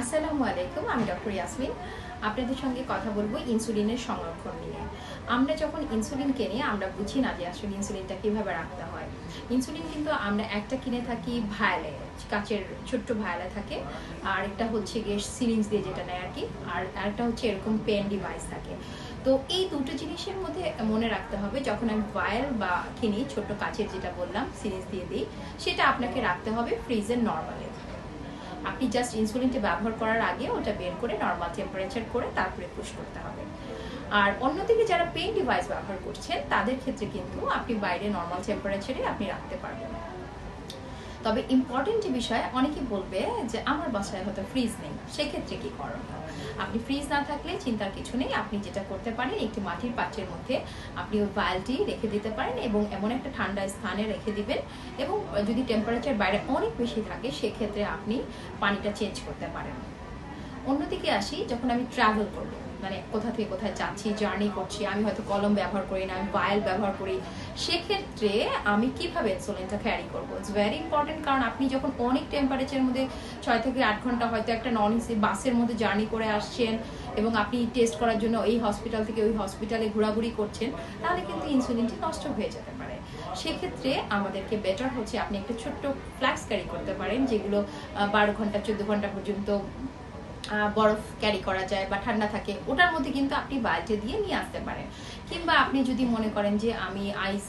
আসসালামু আলাইকুম, আমি ডক্টর ইয়াসমিন। আপনাদের সঙ্গে কথা বলব ইনসুলিনের সংরক্ষণ নিয়ে। আমরা যখন ইনসুলিন কিনি আমরা বুঝি না যে আসলে ইনসুলিনটা কীভাবে রাখতে হয়। ইনসুলিন কিন্তু আমরা একটা কিনে থাকি ভায়ালে, কাচের ছোট্ট ভায়ালে থাকে। আর একটা হচ্ছে গিয়ে সিরিঞ্জ দিয়ে যেটা নেয় আর কি আর আরেকটা হচ্ছে এরকম পেন ডিভাইস থাকে। তো এই দুটো জিনিসের মধ্যে মনে রাখতে হবে, যখন আমি ভায়াল বা কিনি, ছোট্ট কাচের যেটা বললাম সিরিঞ্জ দিয়ে দিই, সেটা আপনাকে রাখতে হবে ফ্রিজের নর্মালে। আপনি জাস্ট ইনসুলিনটা ব্যবহার করার আগে ওটা বের করে নর্মাল টেম্পারেচার করে তারপরে পুশ করতে হবে। আর অন্যদিকে যারা পেন ডিভাইস ব্যবহার করছেন, তাদের ক্ষেত্রে কিন্তু আপনি বাইরে নর্মাল টেম্পারেচারে আপনি রাখতে পারবেন। তবে ইম্পর্টেন্ট বিষয়, অনেকে বলবে যে আমার বাসায় হয়তো ফ্রিজ নেই, সেক্ষেত্রে কি করণীয়? আপনি ফ্রিজ না থাকলে চিন্তার কিছু নেই, আপনি যেটা করতে পারেন, একটি মাটির পাত্রের মধ্যে আপনি ওই ভায়ালটি রেখে দিতে পারেন এবং এমন একটা ঠান্ডা স্থানে রেখে দিবেন এবং যদি টেম্পারেচার বাইরে অনেক বেশি থাকে, সেক্ষেত্রে আপনি পানিটা চেঞ্জ করতে পারেন। অন্যদিকে আসি, যখন আমি ট্রাভেল করব মানে কোথা থেকে কোথায় যাচ্ছি জার্নি করছি, আমি হয়তো কলম ব্যবহার করি না, আমি বায়াল ব্যবহার করি। সেক্ষেত্রে আমি কীভাবে ইনসুলিনটা ক্যারি করব? ইটস ভেরি ইম্পর্টেন্ট কারণ আপনি যখন অনেক টেম্পারেচারের মধ্যে ছয় থেকে আট ঘণ্টা হয়তো একটা নন এসি বাসের মধ্যে জার্নি করে আসছেন এবং আপনি টেস্ট করার জন্য এই হসপিটাল থেকে ওই হসপিটালে ঘোরাঘুরি করছেন, তাহলে কিন্তু ইনসুলিনটি নষ্ট হয়ে যেতে পারে। সেক্ষেত্রে আমাদেরকে বেটার হচ্ছে আপনি একটা ছোট্ট ফ্ল্যাক্স ক্যারি করতে পারেন, যেগুলো বারো ঘণ্টা, চোদ্দ ঘণ্টা পর্যন্ত বরফ ক্যারি করা যায় বা ঠান্ডা থাকে, ওটার মধ্যে কিন্তু আপনি বাল্টি দিয়ে নিয়ে আসতে পারেন। কিংবা আপনি যদি মনে করেন যে আমি আইস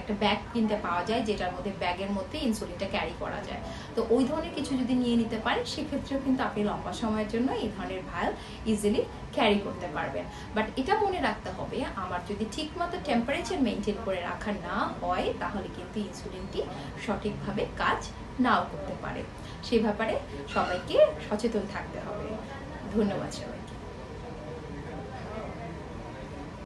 একটা ব্যাগ কিনতে পাওয়া যায়, যেটার মধ্যে ব্যাগের মধ্যে ইনসুলিনটা ক্যারি করা যায়। তো ওই ধরনের কিছু যদি নিয়ে নিতে পারেন সেক্ষেত্রেও কিন্তু আপনি লম্বা সময়ের জন্য এই ধরনের ভায়াল ইজিলি ক্যারি করতে পারবেন। বাট এটা মনে রাখতে হবে, আমার যদি ঠিকমতো টেম্পারেচার মেনটেন করে রাখা না হয়, তাহলে কিন্তু ইনসুলিনটি সঠিকভাবে কাজ নাও করতে পারে। সে ব্যাপারে সবাইকে সচেতন থাকতে হবে। ধন্যবাদ সবাই